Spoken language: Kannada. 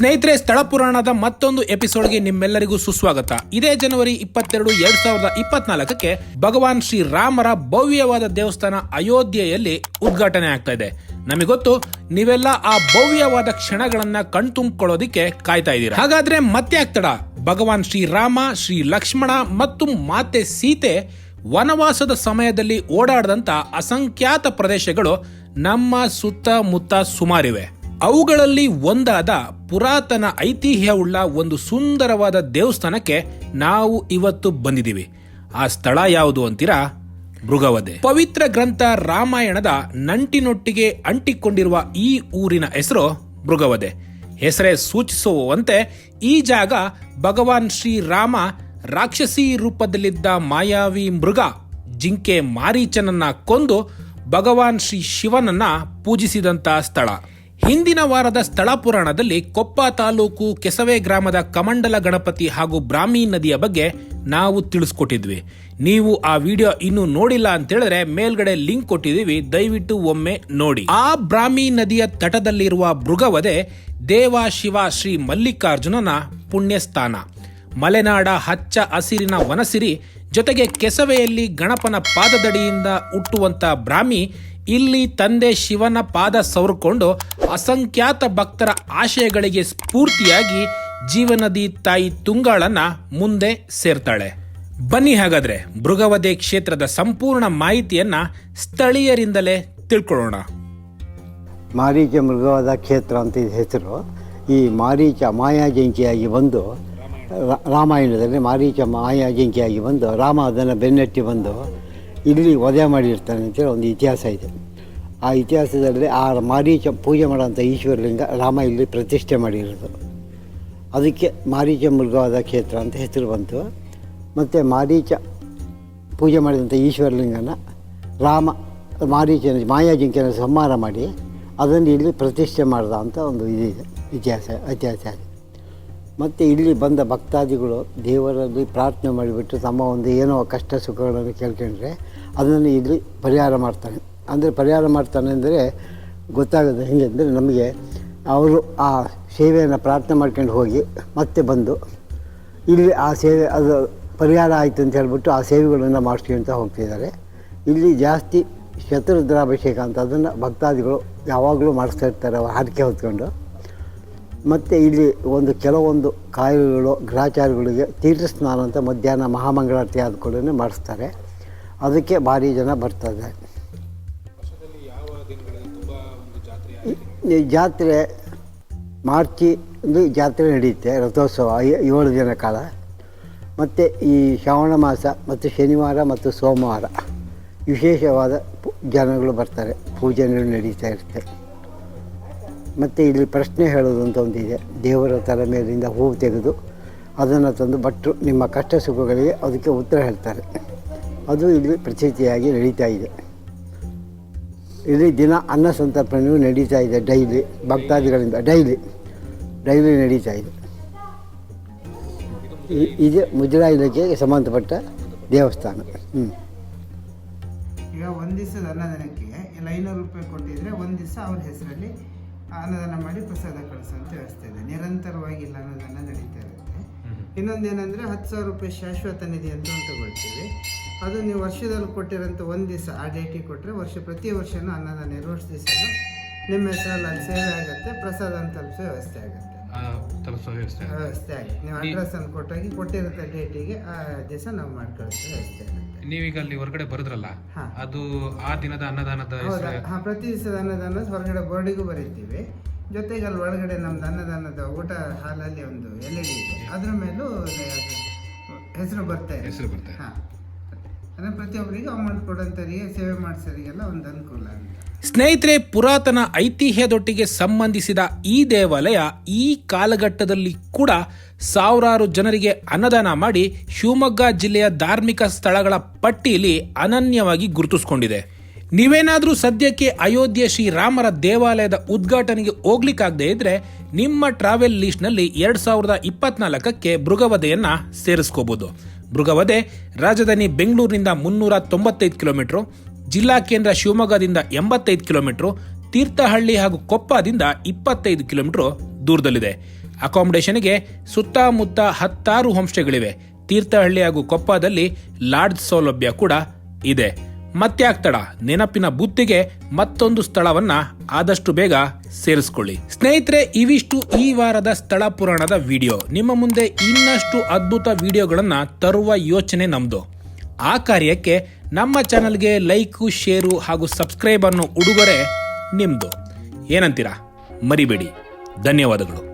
ಸ್ನೇಹಿತರೆ, ಸ್ಥಳ ಪುರಾಣದ ಮತ್ತೊಂದು ಎಪಿಸೋಡ್ಗೆ ನಿಮ್ಮೆಲ್ಲರಿಗೂ ಸುಸ್ವಾಗತ. ಇದೇ ಜನವರಿ ಇಪ್ಪತ್ತೆರಡು, ಎರಡ್ ಸಾವಿರದ ಇಪ್ಪತ್ನಾಲ್ಕಕ್ಕೆ ಭಗವಾನ್ ಶ್ರೀ ರಾಮರ ಭವ್ಯವಾದ ದೇವಸ್ಥಾನ ಅಯೋಧ್ಯೆಯಲ್ಲಿ ಉದ್ಘಾಟನೆ ಆಗ್ತಾ ಇದೆ. ನಮಗೊತ್ತು ನೀವೆಲ್ಲ ಆ ಭವ್ಯವಾದ ಕ್ಷಣಗಳನ್ನ ಕಣ್ತುಂಬಿಕೊಳ್ಳೋದಿಕ್ಕೆ ಕಾಯ್ತಾ ಇದ್ದೀರಾ? ಹಾಗಾದ್ರೆ ಮತ್ತೆ ಆಗ್ತಡ ಭಗವಾನ್ ಶ್ರೀ ರಾಮ, ಶ್ರೀ ಲಕ್ಷ್ಮಣ ಮತ್ತು ಮಾತೆ ಸೀತೆ ವನವಾಸದ ಸಮಯದಲ್ಲಿ ಓಡಾಡದಂತ ಅಸಂಖ್ಯಾತ ಪ್ರದೇಶಗಳು ನಮ್ಮ ಸುತ್ತಮುತ್ತ ಸುಮಾರಿವೆ. ಅವುಗಳಲ್ಲಿ ಒಂದಾದ ಪುರಾತನ ಐತಿಹ್ಯವುಳ್ಳ ಒಂದು ಸುಂದರವಾದ ದೇವಸ್ಥಾನಕ್ಕೆ ನಾವು ಇವತ್ತು ಬಂದಿದ್ದೀವಿ. ಆ ಸ್ಥಳ ಯಾವುದು ಅಂತೀರಾ? ಮೃಗವದೆ ಪವಿತ್ರ ಗ್ರಂಥ ರಾಮಾಯಣದ ನಂಟಿನೊಟ್ಟಿಗೆ ಅಂಟಿಕೊಂಡಿರುವ ಈ ಊರಿನ ಹೆಸರು ಮೃಗವದೆ ಹೆಸರೇ ಸೂಚಿಸುವಂತೆ ಈ ಜಾಗ ಭಗವಾನ್ ಶ್ರೀ ರಾಮ ರಾಕ್ಷಸಿ ರೂಪದಲ್ಲಿದ್ದ ಮಾಯಾವಿ ಮೃಗ ಜಿಂಕೆ ಮಾರೀಚನನ್ನ ಕೊಂದು ಭಗವಾನ್ ಶ್ರೀ ಶಿವನನ್ನ ಪೂಜಿಸಿದಂತ ಸ್ಥಳ. ಹಿಂದಿನ ವಾರದ ಸ್ಥಳ ಪುರಾಣದಲ್ಲಿ ಕೊಪ್ಪ ತಾಲೂಕು ಕೆಸವೆ ಗ್ರಾಮದ ಕಮಂಡಲ ಗಣಪತಿ ಹಾಗೂ ಬ್ರಾಹ್ಮಿ ನದಿಯ ಬಗ್ಗೆ ನಾವು ತಿಳಿಸ್ಕೊಟ್ಟಿದ್ವಿ. ನೀವು ಆ ವಿಡಿಯೋ ಇನ್ನೂ ನೋಡಿಲ್ಲ ಅಂತ ಹೇಳಿದ್ರೆ ಮೇಲ್ಗಡೆ ಲಿಂಕ್ ಕೊಟ್ಟಿದೀವಿ ದಯವಿಟ್ಟು ಒಮ್ಮೆ ನೋಡಿ. ಆ ಬ್ರಾಹ್ಮಿ ನದಿಯ ತಟದಲ್ಲಿರುವ ಮೃಗವದೆ ದೇವ ಶಿವ ಶ್ರೀ ಮಲ್ಲಿಕಾರ್ಜುನನ ಪುಣ್ಯಸ್ಥಾನ. ಮಲೆನಾಡ ಹಚ್ಚ ಹಸಿರಿನ ವನಸಿರಿ ಜೊತೆಗೆ ಕೆಸವೆಯಲ್ಲಿ ಗಣಪನ ಪಾದದಡಿಯಿಂದ ಹುಟ್ಟುವಂತ ಬ್ರಾಹ್ಮಿ ಇಲ್ಲಿ ತಂದೆ ಶಿವನ ಪಾದ ಸವರ್ಕೊಂಡು ಅಸಂಖ್ಯಾತ ಭಕ್ತರ ಆಶಯಗಳಿಗೆ ಸ್ಫೂರ್ತಿಯಾಗಿ ಜೀವನದಿ ತಾಯಿ ತುಂಗಾಳನ್ನ ಮುಂದೆ ಸೇರ್ತಾಳೆ. ಬನ್ನಿ ಹಾಗಾದ್ರೆ ಮೃಗವಧೆ ಕ್ಷೇತ್ರದ ಸಂಪೂರ್ಣ ಮಾಹಿತಿಯನ್ನ ಸ್ಥಳೀಯರಿಂದಲೇ ತಿಳ್ಕೊಳ್ಳೋಣ. ಮಾರೀಚ ಮೃಗವಧ ಕ್ಷೇತ್ರ ಅಂತ ಹೆಸರು. ಈ ಮಾರೀಚ ಮಾಯಾಜಿಂಕಿಯಾಗಿ ಬಂದು ರಾಮಾಯಣದಲ್ಲಿ ಮಾರೀಚ ಮಾಯಾಜಿಂಕಿಯಾಗಿ ಬಂದು ರಾಮ ಅದನ್ನು ಬೆನ್ನಟ್ಟಿ ಬಂದು ಇಲ್ಲಿ ವಧೆ ಮಾಡಿರ್ತಾನೆ ಅಂತೇಳಿ ಒಂದು ಇತಿಹಾಸ ಇದೆ. ಆ ಇತಿಹಾಸದಲ್ಲಿ ಆ ಮಾರೀಚ ಪೂಜೆ ಮಾಡೋಂಥ ಈಶ್ವರಲಿಂಗ ರಾಮ ಇಲ್ಲಿ ಪ್ರತಿಷ್ಠೆ ಮಾಡಿರೋದು. ಅದಕ್ಕೆ ಮಾರೀಚ ಮೃಗವಾದ ಕ್ಷೇತ್ರ ಅಂತ ಹೆಸರು ಬಂತು. ಮತ್ತು ಮಾರೀಚ ಪೂಜೆ ಮಾಡಿದಂಥ ಈಶ್ವರಲಿಂಗನ ರಾಮ ಮಾರೀಚನ ಮಾಯಾಜಿಂಕೆನ ಸಂಹಾರ ಮಾಡಿ ಅದನ್ನು ಇಲ್ಲಿ ಪ್ರತಿಷ್ಠೆ ಮಾಡ್ದ ಅಂತ ಒಂದು ಇದಿದೆ ಇತಿಹಾಸ ಇತಿಹಾಸ ಇದೆ ಮತ್ತು ಇಲ್ಲಿ ಬಂದ ಭಕ್ತಾದಿಗಳು ದೇವರಲ್ಲಿ ಪ್ರಾರ್ಥನೆ ಮಾಡಿಬಿಟ್ಟು ತಮ್ಮ ಒಂದು ಏನೋ ಕಷ್ಟ ಸುಖಗಳನ್ನು ಕೇಳ್ಕೊಂಡ್ರೆ ಅದನ್ನು ಇಲ್ಲಿ ಪರಿಹಾರ ಮಾಡ್ತಾನೆ. ಅಂದರೆ ಪರಿಹಾರ ಮಾಡ್ತಾನೆ ಅಂದರೆ ಗೊತ್ತಾಗೋದು ಹೆಂಗೆ ಅಂದರೆ ನಮಗೆ ಅವರು ಆ ಸೇವೆಯನ್ನು ಪ್ರಾರ್ಥನೆ ಮಾಡ್ಕೊಂಡು ಹೋಗಿ ಮತ್ತೆ ಬಂದು ಇಲ್ಲಿ ಆ ಸೇವೆ ಅದು ಪರಿಹಾರ ಆಯಿತು ಅಂತ ಹೇಳ್ಬಿಟ್ಟು ಆ ಸೇವೆಗಳನ್ನು ಮಾಡಿಸ್ಕೊಂತ ಹೋಗ್ತಿದ್ದಾರೆ. ಇಲ್ಲಿ ಜಾಸ್ತಿ ಶತ್ರುದ್ರಾಭಿಷೇಕ ಅಂತ ಅದನ್ನು ಭಕ್ತಾದಿಗಳು ಯಾವಾಗಲೂ ಮಾಡಿಸ್ತಾ ಇರ್ತಾರೆ ಅವ್ರು ಹರಕೆ ಹೊತ್ಕೊಂಡು. ಮತ್ತು ಇಲ್ಲಿ ಒಂದು ಕೆಲವೊಂದು ಕಾಯಿಲೆಗಳು ಗ್ರಹಚಾರಿಗಳಿಗೆ ತೀರ್ಥ ಸ್ನಾನ ಅಂತ ಮಧ್ಯಾಹ್ನ ಮಹಾಮಂಗಳಾರತಿ ಆದ ಕೂಡ ಮಾಡಿಸ್ತಾರೆ. ಅದಕ್ಕೆ ಭಾರಿ ಜನ ಬರ್ತಾರೆ. ಈ- ಜಾತ್ರೆ ಮಾರ್ಚಿ ಒಂದು ಜಾತ್ರೆ ನಡೆಯುತ್ತೆ ರಥೋತ್ಸವ ಏಳು ದಿನ ಕಾಲ. ಮತ್ತು ಈ ಶ್ರಾವಣ ಮಾಸ ಮತ್ತು ಶನಿವಾರ ಮತ್ತು ಸೋಮವಾರ ವಿಶೇಷವಾದ ಪು- ಜನಗಳು ಬರ್ತಾರೆ. ಪೂಜೆಗಳು ನಡೀತಾ ಇರುತ್ತೆ. ಮತ್ತು ಇಲ್ಲಿ ಪ್ರಶ್ನೆ ಹೇಳೋದು ಅಂತ ಒಂದಿದೆ ದೇವರ ತಲೆ ಮೇಲಿಂದ ಹೂವು ತೆಗೆದು ಅದನ್ನು ತಂದು ಭಟ್ರು ನಿಮ್ಮ ಕಷ್ಟ ಸುಖಗಳಿಗೆ ಅದಕ್ಕೆ ಉತ್ತರ ಹೇಳ್ತಾರೆ. ಅದು ಇಲ್ಲಿ ಪ್ರಚಿತಿಯಾಗಿ ನಡೀತಾ ಇದೆ. ಇಲ್ಲಿ ದಿನ ಅನ್ನ ಸಂತರ್ಪಣೆಯೂ ನಡೀತಾ ಇದೆ ಡೈಲಿ, ಭಕ್ತಾದಿಗಳಿಂದ ಡೈಲಿ ಡೈಲಿ ನಡೀತಾ ಇದೆ. ಇದೇ ಮುಜರಾಯಿ ಇಲಾಖೆಗೆ ಸಂಬಂಧಪಟ್ಟ ದೇವಸ್ಥಾನ. ಹ್ಞೂ ಈಗ ಒಂದು ದಿವಸದ ಅನ್ನದಾನಕ್ಕೆ ಐನೂರು ರೂಪಾಯಿ ಕೊಟ್ಟಿದ್ರೆ ಒಂದು ದಿವಸ ಅವ್ರ ಹೆಸರಲ್ಲಿ ಅನ್ನದಾನ ಮಾಡಿ ಪ್ರಸಾದ ಕಳಿಸುವಂತ ವ್ಯವಸ್ಥೆ ಇದೆ ನಿರಂತರವಾಗಿ ಇಲ್ಲ ಅನ್ನದಾನ ನಡೀತಾ ಇರುತ್ತೆ. ಇನ್ನೊಂದೇನೆಂದರೆ ಹತ್ತು ಸಾವಿರ ರೂಪಾಯಿ ಶಾಶ್ವತ ನಿಧಿ ಅಂತ ತಗೊಳ್ತೀವಿ. ಅದು ನೀವು ವರ್ಷದಲ್ಲಿ ಕೊಟ್ಟಿರೋಂಥ ಒಂದು ದಿವಸ ಆ ಡೇಟಿಗೆ ಕೊಟ್ಟರೆ ವರ್ಷ ಪ್ರತಿ ವರ್ಷನೂ ಅನ್ನದಾನ ದಿವಸ ನಿಮ್ಮ ಹೆಸರಲ್ಲಿ ಅಲ್ಲಿ ಸೇವೆ ಆಗುತ್ತೆ ಪ್ರಸಾದ ಅಂತ ತಲುಪಿಸೋ ವ್ಯವಸ್ಥೆ ಆಗುತ್ತೆ. ವ್ಯವಸ್ಥೆ ವ್ಯವಸ್ಥೆ ಆಗುತ್ತೆ ನೀವು ಅಡ್ರೆಸ್ ಅನ್ನು ಕೊಟ್ಟಾಗಿ ಕೊಟ್ಟಿರೋ ಡೇಟಿಗೆ ಆ ದಿವಸ ನಾವು ಮಾಡ್ಕೊಳ್ತೀವಿ ವ್ಯವಸ್ಥೆ ಆಗುತ್ತೆ. ನೀವೀಗ ಅಲ್ಲಿ ಹೊರಗಡೆ ಬರೆದ್ರಲ್ಲ? ಹಾ. ಅದು ಆ ದಿನದ ಅನ್ನದಾನದ ಹೌದಾ. ಹಾ ಪ್ರತಿ ದಿವಸದ ಅನ್ನದಾನ ಹೊರಗಡೆ ಬೋರ್ಡಿಗೂ ಬರೀತೀವಿ. ಜೊತೆಗೆ ಅಲ್ಲಿ ಒಳಗಡೆ ನಮ್ದು ಅನ್ನದಾನದ ಊಟ ಹಾಲಲ್ಲಿ ಒಂದು ಎಲ್ ಇ ಡಿ ಇದೆ. ಅದ್ರ ಮೇಲೂ ಹೆಸರು ಬರ್ತಾ ಇದೆ. ಹೆಸರು ಬರ್ತಾ ಹಾಂ ಹಾ. ಅಂದರೆ ಪ್ರತಿಯೊಬ್ಬರಿಗೂ ಅಮೌಂಟ್ ಕೊಡೋಂಥವ್ರಿಗೆ ಸೇವೆ ಮಾಡಿಸೋರಿಗೆಲ್ಲ ಒಂದು ಅನುಕೂಲ ಅಂತ. ಸ್ನೇಹಿತರೆ, ಪುರಾತನ ಐತಿಹ್ಯದೊಟ್ಟಿಗೆ ಸಂಬಂಧಿಸಿದ ಈ ದೇವಾಲಯ ಈ ಕಾಲಘಟ್ಟದಲ್ಲಿ ಕೂಡ ಸಾವಿರಾರು ಜನರಿಗೆ ಅನ್ನದಾನ ಮಾಡಿ ಶಿವಮೊಗ್ಗ ಜಿಲ್ಲೆಯ ಧಾರ್ಮಿಕ ಸ್ಥಳಗಳ ಪಟ್ಟಿಯಲ್ಲಿ ಅನನ್ಯವಾಗಿ ಗುರುತಿಸಿಕೊಂಡಿದೆ. ನೀವೇನಾದರೂ ಸದ್ಯಕ್ಕೆ ಅಯೋಧ್ಯೆ ಶ್ರೀರಾಮರ ದೇವಾಲಯದ ಉದ್ಘಾಟನೆಗೆ ಹೋಗ್ಲಿಕ್ಕಾಗದೆ ಇದ್ರೆ ನಿಮ್ಮ ಟ್ರಾವೆಲ್ ಲೀಸ್ಟ್ನಲ್ಲಿ ಎರಡ್ ಸಾವಿರದ ಇಪ್ಪತ್ನಾಲ್ಕಕ್ಕೆ ಮೃಗವಧೆಯನ್ನ ಸೇರಿಸ್ಕೋಬಹುದು ಮೃಗವಧೆ ರಾಜಧಾನಿ ಬೆಂಗಳೂರಿನಿಂದ ಮುನ್ನೂರ ತೊಂಬತ್ತೈದು ಕಿಲೋಮೀಟರ್ ಜಿಲ್ಲಾ ಕೇಂದ್ರ ಶಿವಮೊಗ್ಗದಿಂದ ಎಂಬತ್ತೈದು ಕಿಲೋಮೀಟರ್, ತೀರ್ಥಹಳ್ಳಿ ಹಾಗೂ ಕೊಪ್ಪದಿಂದ ಇಪ್ಪತ್ತೈದು ಕಿಲೋಮೀಟರ್ ದೂರದಲ್ಲಿದೆ. ಅಕಾಮಿಡೇಷನ್ಗೆ ಸುತ್ತಮುತ್ತ ಹತ್ತಾರು ಹೋಮ್ಸ್ಟೇಗಳಿವೆ. ತೀರ್ಥಹಳ್ಳಿ ಹಾಗೂ ಕೊಪ್ಪದಲ್ಲಿ ಲಾಡ್ಜ್ ಸೌಲಭ್ಯ ಕೂಡ ಇದೆ. ಮತ್ತ್ಯಾಕ್ತಡ ನೆನಪಿನ ಬುತ್ತಿಗೆ ಮತ್ತೊಂದು ಸ್ಥಳವನ್ನ ಆದಷ್ಟು ಬೇಗ ಸೇರಿಸ್ಕೊಳ್ಳಿ. ಸ್ನೇಹಿತರೆ, ಇವಿಷ್ಟು ಈ ವಾರದ ಸ್ಥಳ ಪುರಾಣದ ವಿಡಿಯೋ. ನಿಮ್ಮ ಮುಂದೆ ಇನ್ನಷ್ಟು ಅದ್ಭುತ ವಿಡಿಯೋಗಳನ್ನ ತರುವ ಯೋಚನೆ ನಮ್ದು. ಆ ಕಾರ್ಯಕ್ಕೆ ನಮ್ಮ ಚಾನಲ್ಗೆ ಲೈಕು ಶೇರು ಹಾಗೂ ಸಬ್ಸ್ಕ್ರೈಬನ್ನು ಉಡುಗೊರೆ ನಿಮ್ಮದು ಏನಂತೀರಾ? ಮರಿಬೇಡಿ. ಧನ್ಯವಾದಗಳು.